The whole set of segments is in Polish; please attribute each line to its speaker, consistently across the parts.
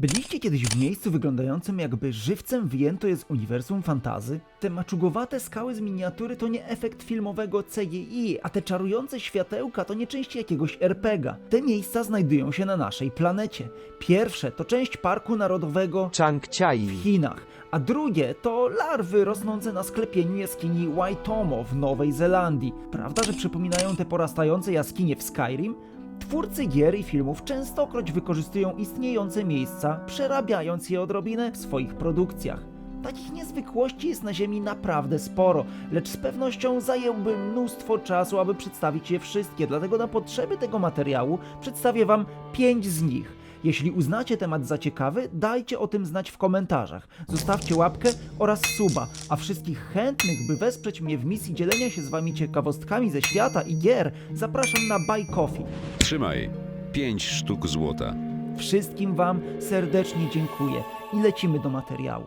Speaker 1: Byliście kiedyś w miejscu wyglądającym jakby żywcem wyjęto je z uniwersum fantazy? Te maczugowate skały z miniatury to nie efekt filmowego CGI, a te czarujące światełka to nie część jakiegoś RPGa. Te miejsca znajdują się na naszej planecie. Pierwsze to część Parku Narodowego
Speaker 2: Changchai.
Speaker 1: w Chinach, a drugie to larwy rosnące na sklepieniu jaskini Waitomo w Nowej Zelandii. Prawda, że przypominają te porastające jaskinie w Skyrim? Twórcy gier i filmów częstokroć wykorzystują istniejące miejsca, przerabiając je odrobinę w swoich produkcjach. Takich niezwykłości jest na Ziemi naprawdę sporo, lecz z pewnością zajęłby mnóstwo czasu, aby przedstawić je wszystkie, dlatego na potrzeby tego materiału przedstawię Wam pięć z nich. Jeśli uznacie temat za ciekawy, dajcie o tym znać w komentarzach. Zostawcie łapkę oraz suba, a wszystkich chętnych, by wesprzeć mnie w misji dzielenia się z wami ciekawostkami ze świata i gier, zapraszam na Buy Coffee.
Speaker 3: Trzymaj. Pięć sztuk złota.
Speaker 1: Wszystkim wam serdecznie dziękuję i lecimy do materiału.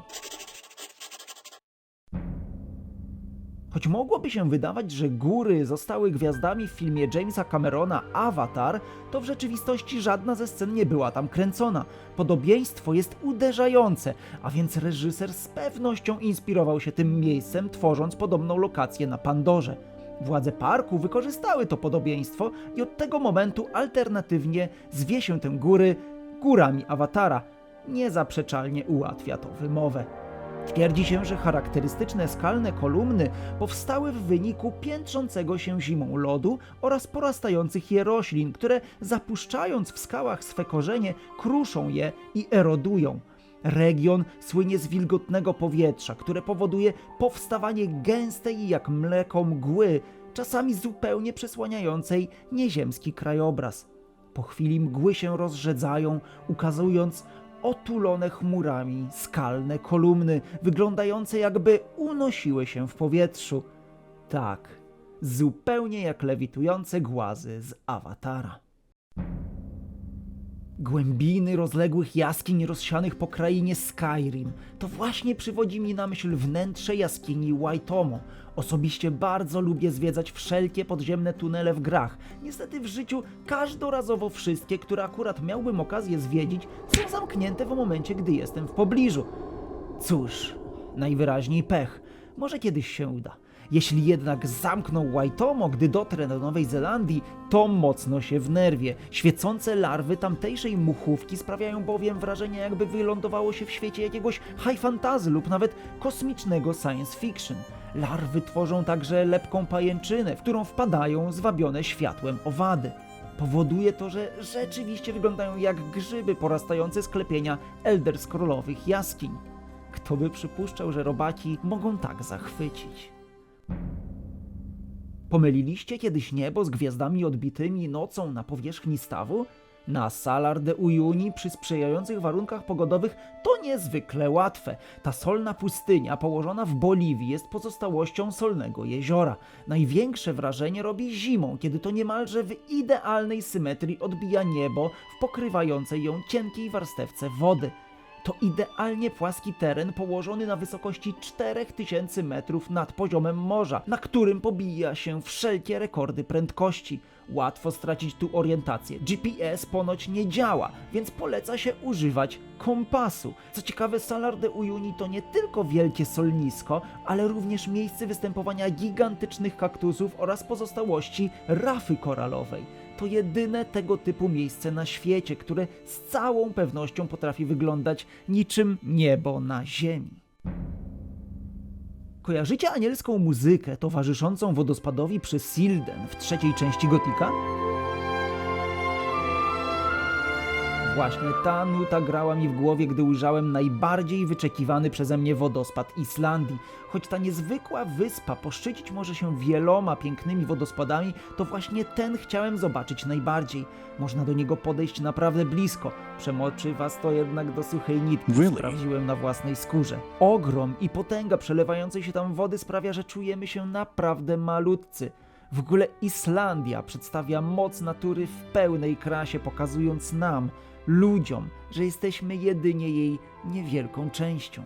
Speaker 1: Choć mogłoby się wydawać, że góry zostały gwiazdami w filmie Jamesa Camerona Avatar, to w rzeczywistości żadna ze scen nie była tam kręcona. Podobieństwo jest uderzające, a więc reżyser z pewnością inspirował się tym miejscem, tworząc podobną lokację na Pandorze. Władze parku wykorzystały to podobieństwo i od tego momentu alternatywnie zwie się tę góry górami awatara. Niezaprzeczalnie ułatwia to wymowę. Twierdzi się, że charakterystyczne skalne kolumny powstały w wyniku piętrzącego się zimą lodu oraz porastających je roślin, które zapuszczając w skałach swe korzenie, kruszą je i erodują. Region słynie z wilgotnego powietrza, które powoduje powstawanie gęstej jak mleko mgły, czasami zupełnie przesłaniającej nieziemski krajobraz. Po chwili mgły się rozrzedzają, ukazując otulone chmurami skalne kolumny, wyglądające jakby unosiły się w powietrzu. Tak, zupełnie jak lewitujące głazy z awatara. Głębiny rozległych jaskiń rozsianych po krainie Skyrim. To właśnie przywodzi mi na myśl wnętrze jaskini Waitomo. Osobiście bardzo lubię zwiedzać wszelkie podziemne tunele w grach. Niestety w życiu każdorazowo wszystkie, które akurat miałbym okazję zwiedzić, są zamknięte w momencie, gdy jestem w pobliżu. Cóż, najwyraźniej pech. Może kiedyś się uda. Jeśli jednak zamkną Waitomo, gdy dotrę do Nowej Zelandii, to mocno się wnerwię. Świecące larwy tamtejszej muchówki sprawiają bowiem wrażenie, jakby wylądowało się w świecie jakiegoś high fantasy lub nawet kosmicznego science fiction. Larwy tworzą także lepką pajęczynę, w którą wpadają zwabione światłem owady. Powoduje to, że rzeczywiście wyglądają jak grzyby porastające z klepienia Elder Scrollowych jaskiń. Kto by przypuszczał, że robaki mogą tak zachwycić? Pomyliliście kiedyś niebo z gwiazdami odbitymi nocą na powierzchni stawu? Na Salar de Uyuni przy sprzyjających warunkach pogodowych to niezwykle łatwe. Ta solna pustynia położona w Boliwii jest pozostałością solnego jeziora. Największe wrażenie robi zimą, kiedy to niemalże w idealnej symetrii odbija niebo w pokrywającej ją cienkiej warstewce wody. To idealnie płaski teren położony na wysokości 4000 metrów nad poziomem morza, na którym pobija się wszelkie rekordy prędkości. Łatwo stracić tu orientację. GPS ponoć nie działa, więc poleca się używać kompasu. Co ciekawe, Salar de Uyuni to nie tylko wielkie solnisko, ale również miejsce występowania gigantycznych kaktusów oraz pozostałości rafy koralowej to jedyne tego typu miejsce na świecie, które z całą pewnością potrafi wyglądać niczym niebo na ziemi. Kojarzycie anielską muzykę towarzyszącą wodospadowi przy Silden w trzeciej części Gotika? Właśnie ta nuta grała mi w głowie, gdy ujrzałem najbardziej wyczekiwany przeze mnie wodospad Islandii. Choć ta niezwykła wyspa poszczycić może się wieloma pięknymi wodospadami, to właśnie ten chciałem zobaczyć najbardziej. Można do niego podejść naprawdę blisko. Przemoczy was to jednak do suchej nitki.
Speaker 4: Really?
Speaker 1: Sprawdziłem na własnej skórze. Ogrom i potęga przelewającej się tam wody sprawia, że czujemy się naprawdę malutcy. W ogóle Islandia przedstawia moc natury w pełnej krasie, pokazując nam, ludziom, że jesteśmy jedynie jej niewielką częścią.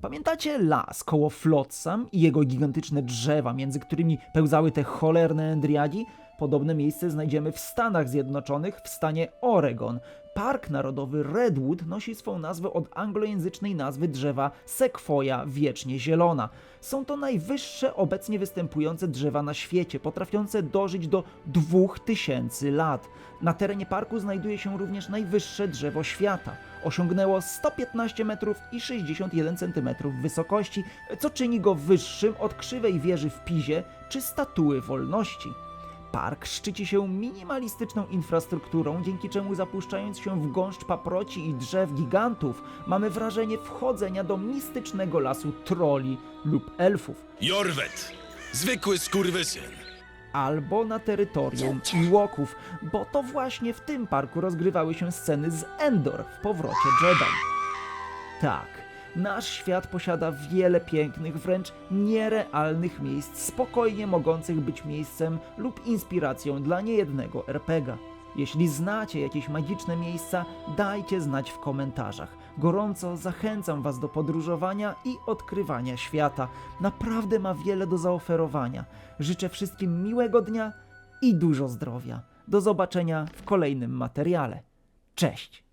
Speaker 1: Pamiętacie las koło Flotsam i jego gigantyczne drzewa, między którymi pełzały te cholerne endriadi? Podobne miejsce znajdziemy w Stanach Zjednoczonych, w stanie Oregon. Park Narodowy Redwood nosi swą nazwę od anglojęzycznej nazwy drzewa Sequoia wiecznie zielona. Są to najwyższe obecnie występujące drzewa na świecie, potrafiące dożyć do 2000 lat. Na terenie parku znajduje się również najwyższe drzewo świata. Osiągnęło 115 metrów i 61 cm wysokości, co czyni go wyższym od krzywej wieży w Pizie czy statuły wolności. Park szczyci się minimalistyczną infrastrukturą, dzięki czemu zapuszczając się w gąszcz paproci i drzew gigantów, mamy wrażenie wchodzenia do mistycznego lasu troli lub elfów,
Speaker 2: Jorwet! Zwykły skurwysyn!
Speaker 1: albo na terytorium Ewoków, bo to właśnie w tym parku rozgrywały się sceny z Endor w powrocie Jedi. Tak, nasz świat posiada wiele pięknych, wręcz nierealnych miejsc, spokojnie mogących być miejscem lub inspiracją dla niejednego RPGa. Jeśli znacie jakieś magiczne miejsca, dajcie znać w komentarzach. Gorąco zachęcam Was do podróżowania i odkrywania świata. Naprawdę ma wiele do zaoferowania. Życzę wszystkim miłego dnia i dużo zdrowia. Do zobaczenia w kolejnym materiale. Cześć!